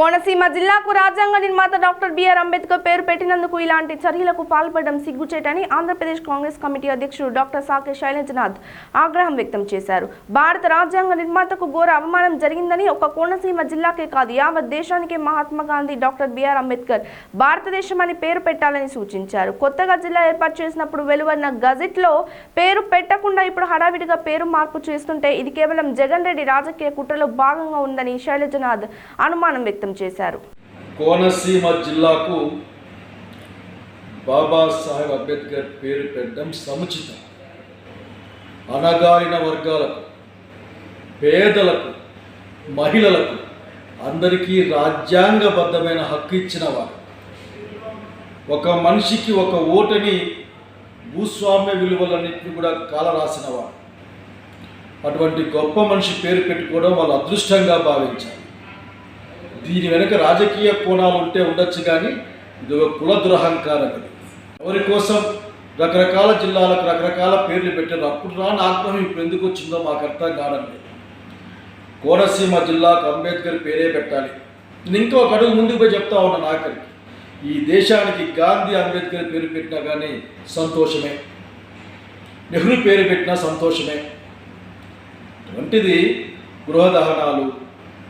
కోనసీమ జిల్లాకు రాజ్యాంగ నిర్మాత డాక్టర్ బిఆర్ అంబేద్కర్ పేరు పెట్టినందుకు ఇలాంటి చర్యలకు పాల్పడడం సిగ్గుచేటని ఆంధ్రప్రదేశ్ కాంగ్రెస్ కమిటీ అధ్యక్షుడు డాక్టర్ సాకే శైలేంద్రనాథ్ ఆగ్రహం వ్యక్తం చేశారు. భారత రాజ్యాంగ నిర్మాతకు ఘోర అవమానం జరిగిందని ఒక కోనసీమ జిల్లాకే కాదు యావత్ దేశానికే Mahatma Gandhi doctor B R Ambedkar భారతదేశం అని పేరు పెట్టాలని సూచించారు. కొత్తగా జిల్లా ఏర్పాటు చేసినప్పుడు వెలువడిన గజెట్లో పేరు పెట్టకుండా ఇప్పుడు హడావిడిగా పేరు మార్పు చేస్తుంటే ఇది కేవలం జగన్ రెడ్డి రాజకీయ కుట్రలో భాగంగా ఉందని శైలజనాథ్ అనుమానం వ్యక్తం చేశారు. కోనసీమ జిల్లాకు బాబాసాహెబ్ అంబేద్కర్ పేరు పెట్టడం సముచితం. అనగాయన వర్గాలకు పేదలకు మహిళలకు అందరికీ రాజ్యాంగబద్ధమైన హక్కు ఇచ్చిన వారు ఒక మనిషికి ఒక ఓటని భూస్వామ్య విలువలన్నింటినీ కూడా కాలరాసిన వారు అటువంటి గొప్ప మనిషి పేరు పెట్టుకోవడం వాళ్ళు అదృష్టంగా భావించారు. దీని వెనుక రాజకీయ కోణాలు ఉంటే ఉండొచ్చు కానీ ఇది ఒక కుల దురహంకారం ఇది ఎవరి కోసం రకరకాల జిల్లాలకు రకరకాల పేర్లు పెట్టారు. అప్పుడు రాని ఆగ్రహం ఇప్పుడు ఎందుకు వచ్చిందో మాకు అర్థం కావడం లేదు. కోనసీమ జిల్లాకు అంబేద్కర్ పేరే పెట్టాలి. నేను ఇంకో ఒక అడుగు ముందుకు పోయి చెప్తా ఉన్నాను ఆఖరికి. ఈ దేశానికి గాంధీ అంబేద్కర్ పేరు పెట్టినా కానీ సంతోషమే. నెహ్రూ పేరు పెట్టినా సంతోషమే. వంటిది గృహదహనాలు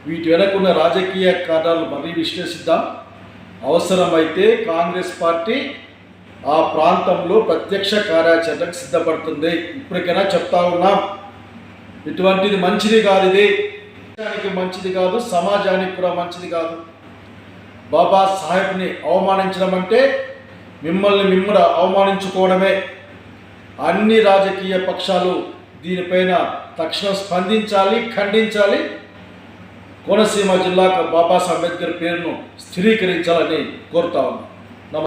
వీటి వెనకున్న రాజకీయ కారణాలు మరీ విశ్లేషిద్దాం. అవసరమైతే కాంగ్రెస్ పార్టీ ఆ ప్రాంతంలో ప్రత్యక్ష కార్యాచరణకు సిద్ధపడుతుంది. ఇప్పటికైనా చెప్తా ఉన్నాం. ఇటువంటిది మంచిది కాదు ఇది. దేశానికి మంచిది కాదు సమాజానికి కూడా మంచిది కాదు. బాబా సాహెబ్ని అవమానించడం అంటే మిమ్మల్ని మిమ్మల్ని అవమానించుకోవడమే. అన్ని రాజకీయ పక్షాలు దీనిపైన తక్షణం స్పందించాలి ఖండించాలి. కోనసీమ జిల్లాకు బాబాసాహెబ్ అంబేద్కర్ పేరును స్థిరీకరించాలని కోరుతా ఉన్నాను